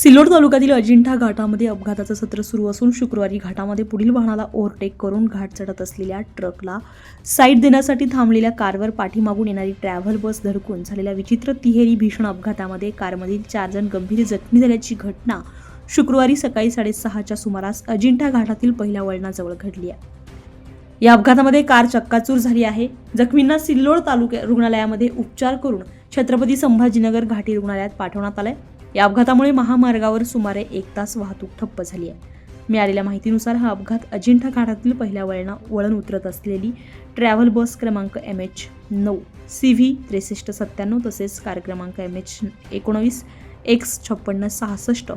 सिल्लोड तालुक्यातील अजिंठा घाटामध्ये अपघाताचं सत्र सुरू असून शुक्रवारी घाटामध्ये पुढील वाहनाला ओव्हरटेक करून घाट चढत असलेल्या ट्रकला साईड देण्यासाठी थांबलेल्या कारवर पाठीमागून येणारी ट्रॅव्हल बस धडकून झालेल्या विचित्र तिहेरी भीषण अपघातामध्ये कारमधील चार जण गंभीर जखमी झाल्याची घटना शुक्रवारी सकाळी साडेसहाच्या सुमारास अजिंठा घाटातील पहिल्या वळणाजवळ घडली आहे. या अपघातामध्ये कार चक्काचूर झाली आहे. जखमींना सिल्लोड तालुक्या रुग्णालयामध्ये उपचार करून छत्रपती संभाजीनगर घाटी रुग्णालयात पाठवण्यात आलंय. या अपघातामुळे महामार्गावर सुमारे एक तास वाहतूक ठप्प झाली आहे. मिळालेल्या माहितीनुसार हा अपघात अजिंठा घाटातील पहिल्या वळणा वळण उतरत असलेली ट्रॅव्हल बस क्रमांक एम एच नऊ सी व्ही त्रेसष्ट सत्त्याण्णव तसेच कार क्रमांक एम एच एकोणवीस एक्स छप्पन्न सहासष्ट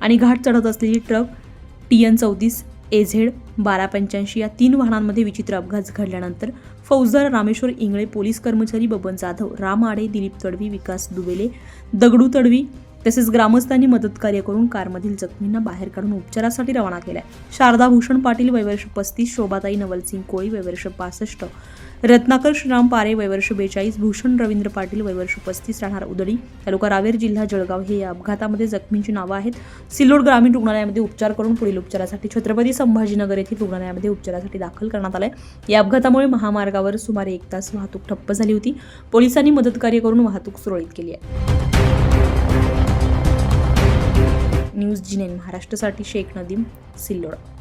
आणि घाट चढत असलेली ट्रक टी एन चौतीस ए झेड बारा पंच्याऐंशी या तीन वाहनांमध्ये विचित्र अपघात घडल्यानंतर फौजदार रामेश्वर इंगळे पोलीस कर्मचारी बबन जाधव राम आडे दिलीप तडवी विकास दुबेले दगडू तडवी तसेच ग्रामस्थांनी मदतकार्य करून कारमधील जखमींना बाहेर काढून उपचारासाठी रवाना केलाय. शारदा भूषण पाटील वैवर्ष पस्तीस शोभाताई नवलसिंग कोळी वैवर्ष पासष्ट रत्नाकर श्रीराम पारे वैवर्ष बेचाळीस भूषण रवींद्र पाटील वैवर्ष पस्तीस राहणार उदडी तालुका रावेर जिल्हा जळगाव. हे या अपघातामध्ये जखमींची नावं आहेत. सिल्लोड ग्रामीण रुग्णालयामध्ये उपचार करून पुढील उपचारासाठी छत्रपती संभाजीनगर येथील रुग्णालयामध्ये उपचारासाठी दाखल करण्यात आलंय. या अपघातामुळे महामार्गावर सुमारे एक तास वाहतूक ठप्प झाली होती. पोलिसांनी मदतकार्य करून वाहतूक सुरळीत केली आहे. जिनेन महाराष्ट्रासाठी शेख नदीम सिल्लोड.